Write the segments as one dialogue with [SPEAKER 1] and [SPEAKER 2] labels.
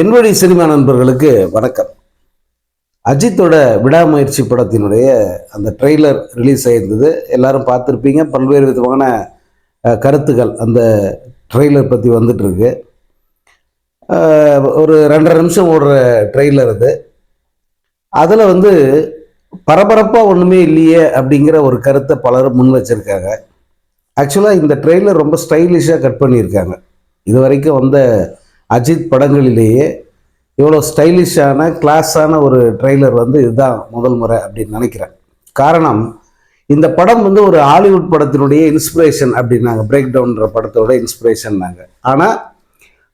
[SPEAKER 1] என்வழி cinema நண்பர்களுக்கு வணக்கம். அஜித்தோட விடாமுயற்சி படத்தினுடைய அந்த ட்ரெய்லர் ரிலீஸ் ஆயிருந்தது. எல்லாரும் பார்த்துருப்பீங்க. பல்வேறு விதமான கருத்துக்கள் அந்த ட்ரெய்லர் பற்றி வந்துட்டுருக்கு. ஒரு ரெண்டரை நிமிஷம் ஓடுற ட்ரெய்லர் அது. அதில் வந்து பரபரப்பாக ஒன்றுமே இல்லையே அப்படிங்கிற ஒரு கருத்தை பலரும் முன் வச்சிருக்காங்க. ஆக்சுவலாக இந்த ட்ரெய்லர் ரொம்ப ஸ்டைலிஷாக கட் பண்ணியிருக்காங்க. இது வரைக்கும் வந்த அஜித் படங்களிலேயே இவ்வளோ ஸ்டைலிஷான கிளாஸான ஒரு ட்ரெய்லர் வந்து இதுதான் முதல் முறை அப்படின்னு நினைக்கிறேன். காரணம் இந்த படம் வந்து ஒரு ஹாலிவுட் படத்தினுடைய இன்ஸ்பிரேஷன் அப்படின்னாங்க. பிரேக் டவுன்ற படத்தோட இன்ஸ்பிரேஷன்னாங்க ஆனால்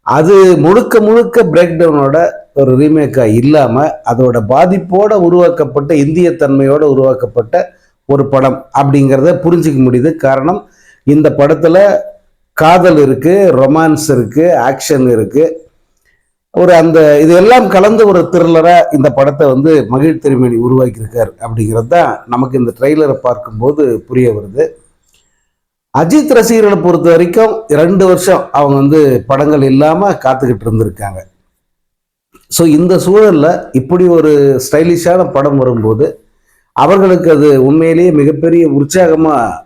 [SPEAKER 1] அது முழுக்க முழுக்க பிரேக் டவுனோட ஒரு ரீமேக்காக இல்லாமல் அதோட பாதிப்போட உருவாக்கப்பட்ட இந்திய தன்மையோடு உருவாக்கப்பட்ட ஒரு படம் அப்படிங்கிறத புரிஞ்சிக்க முடியுது. காரணம் இந்த படத்தில் காதல் இருக்குது ரொமான்ஸ் இருக்குது ஆக்ஷன் இருக்குது ஒரு அந்த இது எல்லாம் கலந்து ஒரு த்ரில்லராக இந்த படத்தை வந்து மகிழ் திருமணி உருவாக்கியிருக்கார் அப்படிங்கிறது தான் நமக்கு இந்த ட்ரெய்லரை பார்க்கும்போது புரிய வருது. அஜித் ரசிகர்களை பொறுத்த வரைக்கும் ரெண்டு வருஷம் அவங்க வந்து படங்கள் இல்லாமல் காத்துக்கிட்டு இருந்திருக்காங்க. ஸோ இந்த சூழலில் இப்படி ஒரு ஸ்டைலிஷான படம் வரும்போது அவர்களுக்கு அது உண்மையிலேயே மிகப்பெரிய உற்சாகமாக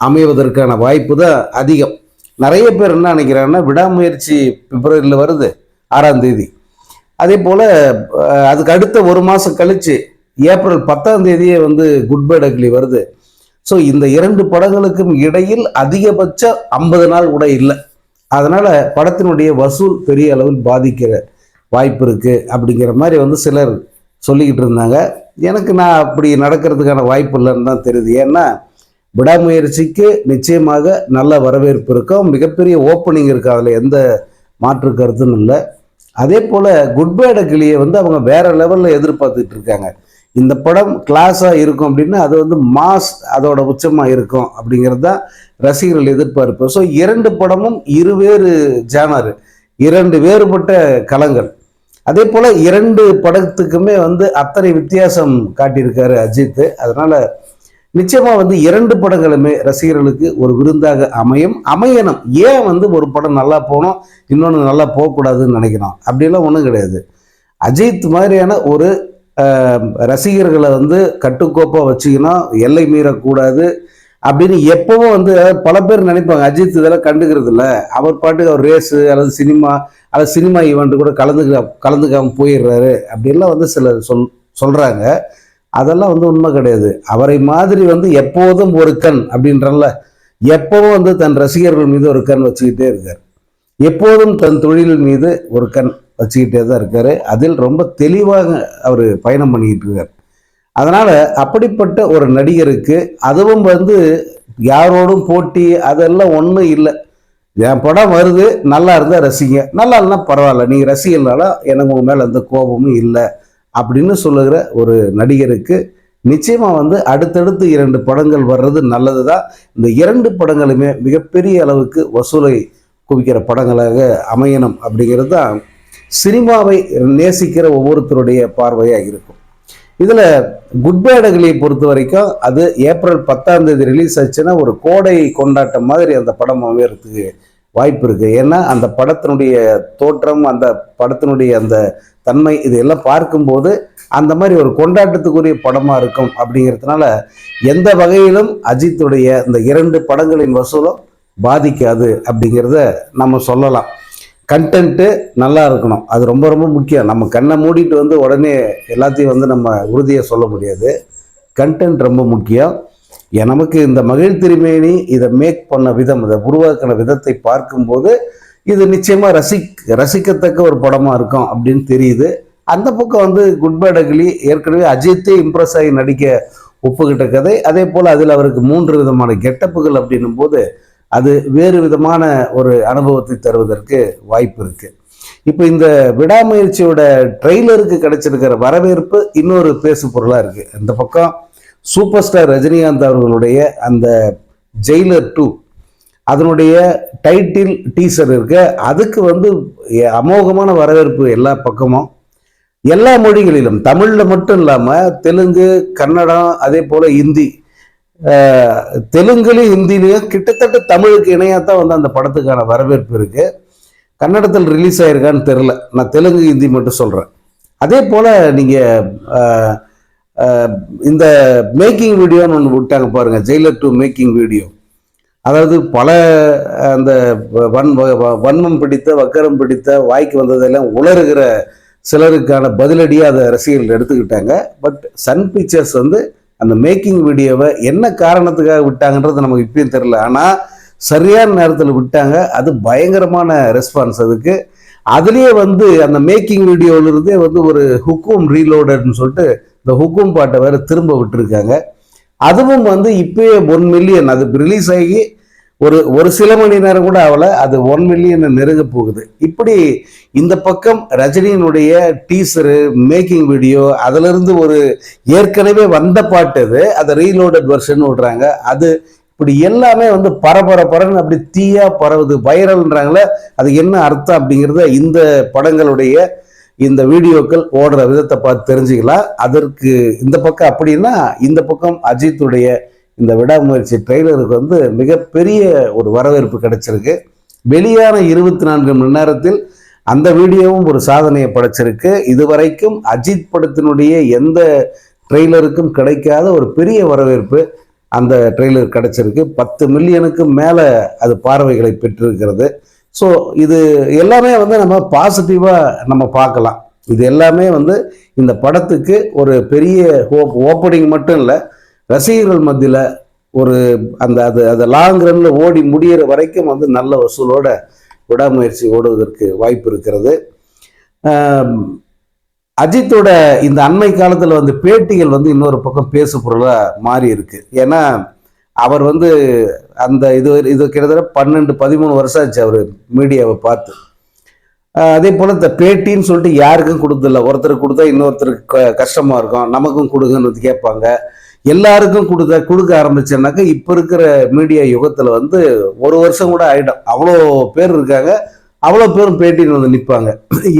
[SPEAKER 1] அமைவதற்கான வாய்ப்பு தான் அதிகம். நிறைய பேர் என்ன நினைக்கிறாங்கன்னா விடாமுயற்சி பிப்ரவரியில் வருது ஆறாம் தேதி. அதே போல் அதுக்கு அடுத்த ஒரு மாதம் கழிச்சு ஏப்ரல் பத்தாம் தேதியே வந்து குட் பை டக்லி வருது. ஸோ இந்த இரண்டு படங்களுக்கும் இடையில் அதிகபட்ச ஐம்பது நாள் கூட இல்லை. அதனால் படத்தினுடைய வசூல் பெரிய அளவில் பாதிக்கிற வாய்ப்பு இருக்குது அப்படிங்கிற மாதிரி வந்து சிலர் சொல்லிக்கிட்டு இருந்தாங்க. எனக்கு நான் அப்படி நடக்கிறதுக்கான வாய்ப்பு இல்லைன்னு தான் தெரியுது. ஏன்னா விடாமுயற்சிக்கு நிச்சயமாக நல்ல வரவேற்பு இருக்கும். மிகப்பெரிய ஓப்பனிங் இருக்கு. அதில் எந்த மாற்று கருத்துன்னு இல்லை. அதே போல் குட் கிளியை வந்து அவங்க வேற லெவலில் எதிர்பார்த்துட்டு இருக்காங்க. இந்த படம் கிளாஸாக இருக்கும் அப்படின்னா அது வந்து மாஸ் அதோட உச்சமாக இருக்கும் அப்படிங்கிறது தான் ரசிகர்கள் எதிர்பார்ப்பு. ஸோ இரண்டு படமும் இருவேறு ஜானர் இரண்டு வேறுபட்ட களங்கள். அதே போல் இரண்டு படத்துக்குமே வந்து அத்தனை வித்தியாசம் காட்டியிருக்காரு அஜித். அதனால் நிச்சயமா வந்து இரண்டு படங்களுமே ரசிகர்களுக்கு ஒரு விருந்தாக அமையும். அமையணும். ஏன் வந்து ஒரு படம் நல்லா போகணும் இன்னொன்று நல்லா போகக்கூடாதுன்னு நினைக்கிறோம் அப்படிலாம் ஒன்றும் கிடையாது. அஜித் மாதிரியான ஒரு ரசிகர்களை வந்து கட்டுக்கோப்பாக வச்சுக்கணும் எல்லை மீறக்கூடாது அப்படின்னு எப்பவும் வந்து பல பேர் நினைப்பாங்க. அஜித் இதெல்லாம் கண்டுக்கிறது இல்லை அவர் பாட்டுக்கு அவர் ரேஸு அல்லது சினிமா அல்லது சினிமா ஈவெண்ட்டு கூட கலந்துக்க கலந்துக்காமல் போயிடுறாரு. அப்படின்லாம் வந்து சிலர் சொல் சொல்கிறாங்க அதெல்லாம் வந்து உண்மை கிடையாது. அவரை மாதிரி வந்து எப்போதும் ஒரு கண் அப்படின்றல எப்பவும் வந்து தன் ரசிகர்கள் மீது ஒரு கண் வச்சுக்கிட்டே இருக்கார். எப்போதும் தன் தொழில் மீது ஒரு கண் வச்சுக்கிட்டே தான் இருக்கார். அதில் ரொம்ப தெளிவாக அவர் பயணம் பண்ணிக்கிட்டு இருக்கார். அதனால் அப்படிப்பட்ட ஒரு நடிகருக்கு அதுவும் வந்து யாரோடும் போட்டி அதெல்லாம் ஒன்றும் இல்லை. என் படம் வருது நல்லா இருந்தால் ரசிங்க. நல்லா இல்லைனா பரவாயில்ல. நீங்கள் ரசிகனால எனக்கு உங்கள் மேலே எந்த கோபமும் இல்லை. அப்படின்னு சொல்லுகிற ஒரு நடிகருக்கு நிச்சயமாக வந்து அடுத்தடுத்து இரண்டு படங்கள் வர்றது நல்லது தான் இந்த இரண்டு படங்களுமே மிகப்பெரிய அளவுக்கு வசூலை குவிக்கிற படங்களாக அமையணும் அப்படிங்கிறது தான் சினிமாவை நேசிக்கிற ஒவ்வொருத்தருடைய பார்வையாக இருக்கும். இதில் குட் பேடகளை பொறுத்த வரைக்கும் அது ஏப்ரல் பத்தாம் தேதி ரிலீஸ் ஆச்சுன்னா ஒரு கோடை கொண்டாட்டம் மாதிரி அந்த படம் அமையறதுக்கு வாய்ப்பு இருக்கு. ஏன்னா அந்த படத்தினுடைய தோற்றம் அந்த படத்தினுடைய அந்த தன்மை இதையெல்லாம் பார்க்கும்போது அந்த மாதிரி ஒரு கொண்டாட்டத்துக்குரிய படமாக இருக்கும் அப்படிங்கிறதுனால எந்த வகையிலும் அஜித்துடைய இந்த இரண்டு படங்களின் வசூலம் பாதிக்காது அப்படிங்கிறத நம்ம சொல்லலாம். கண்டென்ட்டு நல்லா இருக்கணும். அது ரொம்ப ரொம்ப முக்கியம். நம்ம கண்ணை மூடிட்டு வந்து உடனே எல்லாத்தையும் வந்து நம்ம உறுதியாக சொல்ல முடியாது. கண்டென்ட் ரொம்ப முக்கியம். நமக்கு இந்த மகிழ் திருமேனி இதை மேக் பண்ண விதம் இதை உருவாக்கின விதத்தை பார்க்கும்போது இது நிச்சயமாக ரசிக் ரசிக்கத்தக்க ஒரு படமாக இருக்கும் அப்படின்னு தெரியுது. அந்த பக்கம் வந்து குட் பை ஏற்கனவே அஜித்தே இம்ப்ரெஸ் ஆகி நடிக்க ஒப்புக்கிட்ட கதை. அதே போல் அதில் அவருக்கு மூன்று விதமான கெட்டப்புகள் அப்படின்னும் போது அது வேறு விதமான ஒரு அனுபவத்தை தருவதற்கு வாய்ப்பு இருக்குது இப்போ இந்த விடாமுயற்சியோட ட்ரெய்லருக்கு கிடைச்சிருக்கிற வரவேற்பு இன்னொரு பேசு பொருளாக இருக்குது இந்த பக்கம் சூப்பர் ஸ்டார் ரஜினிகாந்த் அவர்களுடைய அந்த ஜெயிலர் டூ அதனுடைய டைட்டில் டீசர் இருக்கு. அதுக்கு வந்து அமோகமான வரவேற்பு எல்லா பக்கமும். எல்லா மொழிகளிலும் தமிழில் மட்டும் இல்லாமல் தெலுங்கு கன்னடம் அதே போல் ஹிந்தி தெலுங்குலையும் ஹிந்திலையும் கிட்டத்தட்ட தமிழுக்கு இணையாக தான் வந்து அந்த படத்துக்கான வரவேற்பு இருக்குது கன்னடத்தில் ரிலீஸ் ஆயிருக்கான்னு தெரில நான் தெலுங்கு ஹிந்தி மட்டும் சொல்கிறேன் அதே போல் நீங்கள் இந்த மேக்கிங் வீடியோன்னு ஒன்று விட்டாங்க பாருங்கள் ஜெயிலர் டூ மேக்கிங் வீடியோ அதாவது பல அந்த வன் வன்மம் பிடித்த வக்கரம் பிடித்த வாய்க்கு வந்ததெல்லாம் உலருகிற சிலருக்கான பதிலடியாக அதை ரசிகர்கள் எடுத்துக்கிட்டாங்க. பட் சன் பிக்சர்ஸ் வந்து அந்த மேக்கிங் வீடியோவை என்ன காரணத்துக்காக விட்டாங்கன்றது நமக்கு இப்பயும் தெரில ஆனால் சரியான நேரத்தில் விட்டாங்க. அது பயங்கரமான ரெஸ்பான்ஸ் அதுக்கு. அதுலேயே வந்து அந்த மேக்கிங் வீடியோவிலிருந்தே வந்து ஒரு ஹுக்கும் ரீலோடட்னு சொல்லிட்டு இந்த ஹுக்கும் பாட்டை வேற திரும்ப விட்டுருக்காங்க. அதுவும் வந்து இப்பயே ஒன் மில்லியன் அது ரிலீஸ் ஆகி ஒரு ஒரு சில மணி நேரம் கூட ஆகல அது ஒன் மில்லியன் நெருங்க போகுது. இப்படி இந்த பக்கம் ரஜினியினுடைய டீசரு மேக்கிங் வீடியோ அதிலிருந்து ஒரு ஏற்கனவே வந்த பாட்டு அது அதை ரீலோடட் வெர்ஷன் விடுறாங்க. அது இப்படி எல்லாமே வந்து பரபர பரன்னு அப்படி தீயா பரவுது வைரல்ன்றாங்களே அது என்ன அர்த்தம் அப்படிங்கிறத இந்த படங்களுடைய இந்த வீடியோக்கள் ஓடுற விதத்தை பார்த்து தெரிஞ்சுக்கலாம் அதற்கு இந்த பக்கம் அப்படின்னா இந்த பக்கம் அஜித்துடைய இந்த விடாமுயற்சி ட்ரெய்லருக்கு வந்து மிகப்பெரிய ஒரு வரவேற்பு கிடைச்சிருக்கு. வெளியான இருபத்தி நான்கு மணி நேரத்தில் அந்த வீடியோவும் ஒரு சாதனையை படைச்சிருக்கு. இதுவரைக்கும் அஜித் படத்தினுடைய எந்த ட்ரெய்லருக்கும் கிடைக்காத ஒரு பெரிய வரவேற்பு அந்த ட்ரெய்லர் கிடைச்சிருக்கு. பத்து மில்லியனுக்கும் மேலே அது பார்வைகளை பெற்றிருக்கிறது. ஸோ இது எல்லாமே வந்து நம்ம பாசிட்டிவாக நம்ம பார்க்கலாம். இது எல்லாமே வந்து இந்த படத்துக்கு ஒரு பெரிய ஹோப் ஓப்பனிங் மட்டும் இல்லை ரசிகர்கள் மத்தியில் ஒரு அந்த அது அது லாங் ரன்ல ஓடி முடிகிற வரைக்கும் வந்து நல்ல வசூலோட விடாமுயற்சி ஓடுவதற்கு வாய்ப்பு இருக்கிறது. அஜித்தோட இந்த அண்மை காலத்தில் வந்து பேட்டிகள் வந்து இன்னொரு பக்கம் பேசு பொருளாக மாறி இருக்கு ஏன்னா அவர் வந்து அந்த இது இது கிட்டத்தட்ட பன்னெண்டு பதிமூணு வருஷம் ஆச்சு அவர் மீடியாவை பார்த்து. அதே போல் இந்த பேட்டின்னு சொல்லிட்டு யாருக்கும் கொடுத்துல ஒருத்தருக்கு கொடுத்தா இன்னொருத்தருக்கு கஷ்டமாக இருக்கும். நமக்கும் கொடுங்கன்னு கேட்பாங்க. எல்லாருக்கும் கொடுக்க கொடுக்க ஆரம்பிச்சேன்னாக்கா இப்போ இருக்கிற மீடியா யுகத்தில் வந்து ஒரு வருஷம் கூட ஆகிடும் அவ்வளோ பேர் இருக்காங்க. அவ்வளோ பேரும் பேட்டின்னு வந்து நிற்பாங்க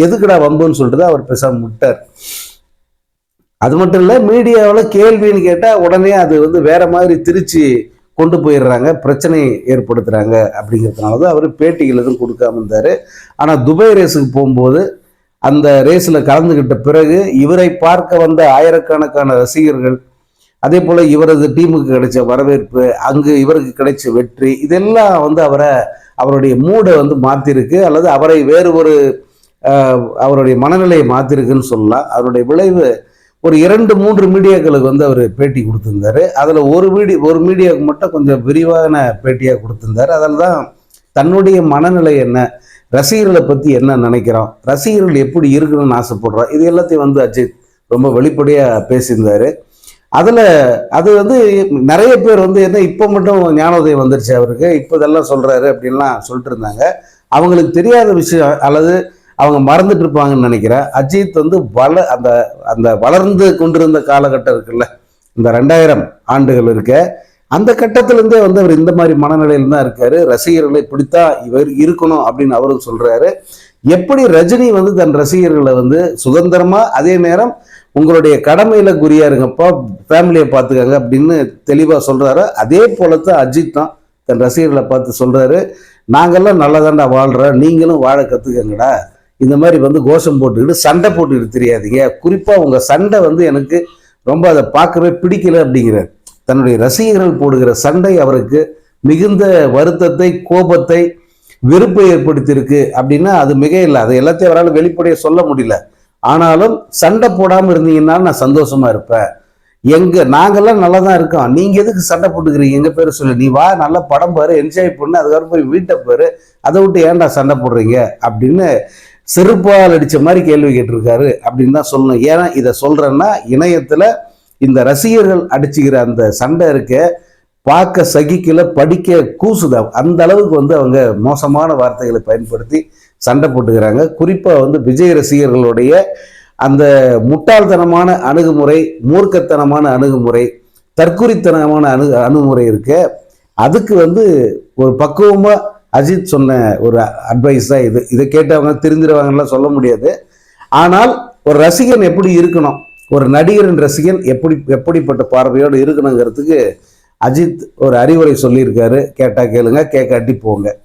[SPEAKER 1] எதுக்குடா வம்புன்னு சொல்லிட்டு தான் அவர் பேசாமல் விட்டார் அது மட்டும் இல்லை மீடியாவில் கேள்வின்னு கேட்டால் உடனே அது வந்து வேற மாதிரி திருச்சி கொண்டு போயிடுறாங்க பிரச்சனை ஏற்படுத்துகிறாங்க அப்படிங்கிறதுனால தான் அவர் பேட்டிகள் எதுவும் கொடுக்காம இருந்தார். ஆனால் துபாய் ரேஸுக்கு போகும்போது அந்த ரேஸில் கலந்துக்கிட்ட பிறகு இவரை பார்க்க வந்த ஆயிரக்கணக்கான ரசிகர்கள் அதே போல் இவரது டீமுக்கு கிடைச்ச வரவேற்பு அங்கு இவருக்கு கிடைச்ச வெற்றி இதெல்லாம் வந்து அவரை அவருடைய மூடை வந்து மாற்றிருக்கு அல்லது அவரை வேறு ஒரு அவருடைய மனநிலையை மாற்றிருக்குன்னு சொல்லலாம். அவருடைய விளைவு ஒரு இரண்டு மூன்று மீடியாக்களுக்கு வந்து அவர் பேட்டி கொடுத்துருந்தாரு. அதில் ஒரு மீடி ஒரு மீடியாவுக்கு மட்டும் கொஞ்சம் விரிவான பேட்டியாக கொடுத்துருந்தாரு. அதில் தான் தன்னுடைய மனநிலை என்ன ரசிகர்களை பற்றி என்ன நினைக்கிறோம் ரசிகர்கள் எப்படி இருக்கணும்னு ஆசைப்படுறோம் இது எல்லாத்தையும் வந்து அஜித் ரொம்ப வெளிப்படையாக பேசியிருந்தாரு. அதில் அது வந்து நிறைய பேர் வந்து என்ன இப்போ மட்டும் ஞானோதயம் வந்துருச்சு அவருக்கு இப்போ இதெல்லாம் சொல்கிறாரு அப்படின்லாம் சொல்லிட்டு இருந்தாங்க. அவங்களுக்கு தெரியாத விஷயம் அல்லது அவங்க மறந்துட்டு இருப்பாங்கன்னு நினைக்கிறேன் அஜித் வந்து வள அந்த அந்த வளர்ந்து கொண்டிருந்த காலகட்டம் இருக்குல்ல இந்த ரெண்டாயிரம் ஆண்டுகள் இருக்க அந்த கட்டத்திலேருந்தே வந்து அவர் இந்த மாதிரி மனநிலையில் தான் இருக்காரு. ரசிகர்களை பிடித்தா இவர் இருக்கணும் அப்படின்னு அவரும் சொல்றாரு. எப்படி ரஜினி வந்து தன் ரசிகர்களை வந்து சுதந்திரமா அதே நேரம் உங்களுடைய கடமையில குறியா இருங்கப்பா ஃபேமிலியை பார்த்துக்கங்க அப்படின்னு தெளிவாக சொல்றாரு அதே போல தான் அஜித் தான் தன் ரசிகர்களை பார்த்து சொல்றாரு. நாங்கள்லாம் நல்லதாண்டா வாழ்கிறோம் நீங்களும் வாழ கற்றுக்கங்கடா இந்த மாதிரி வந்து கோஷம் போட்டுக்கிட்டு சண்டை போட்டுக்கிட்டு தெரியாதீங்க. குறிப்பாக உங்கள் சண்டை வந்து எனக்கு ரொம்ப அதை பார்க்கவே பிடிக்கல அப்படிங்கிறார். தன்னுடைய ரசிகர்கள் போடுகிற சண்டை அவருக்கு மிகுந்த வருத்தத்தை கோபத்தை வெறுப்பை ஏற்படுத்தியிருக்கு அப்படின்னா அது மிக இல்லை. அது எல்லாத்தையும் அவரால் வெளிப்படையாக சொல்ல முடியல. ஆனாலும் சண்டை போடாமல் இருந்தீங்கன்னா நான் சந்தோஷமா இருப்பேன். எங்க நாங்கெல்லாம் நல்லா தான் இருக்கோம். நீங்க எதுக்கு சண்டை போட்டுக்கிறீங்க? எங்க பேர் சொல்லு. நீ வா நல்லா படம் பாரு என்ஜாய் பண்ணு அதுக்கப்புறம் போய் வீட்டை பாரு. அதை விட்டு ஏன்டா சண்டை போடுறீங்க? அப்படின்னு செருப்பால் அடித்த மாதிரி கேள்வி கேட்டிருக்காரு அப்படின்னு தான் சொல்லணும். ஏன்னா இதை சொல்கிறேன்னா இணையத்தில் இந்த ரசிகர்கள் அடிச்சுக்கிற அந்த சண்டை இருக்க பார்க்க சகிக்கல படிக்க கூசுதா? அந்த அளவுக்கு வந்து அவங்க மோசமான வார்த்தைகளை பயன்படுத்தி சண்டை போட்டுக்கிறாங்க. குறிப்பாக வந்து விஜய் ரசிகர்களுடைய அந்த முட்டாள்தனமான அணுகுமுறை மூர்க்கத்தனமான அணுகுமுறை தற்குறித்தனமான அணு அணுகுமுறை இருக்க அதுக்கு வந்து ஒரு பக்குவமாக அஜித் சொன்ன ஒரு அட்வைஸ் தான் இது. இதை கேட்டவங்க தெரிஞ்சிருவாங்கலாம் சொல்ல முடியாது. ஆனால் ஒரு ரசிகன் எப்படி இருக்கணும்? ஒரு நடிகரின் ரசிகன் எப்படி எப்படிப்பட்ட பார்வையோடு இருக்கணுங்கிறதுக்கு அஜித் ஒரு அறிவுரை சொல்லியிருக்காரு. கேட்டால் கேளுங்க கேட்காட்டி போங்க.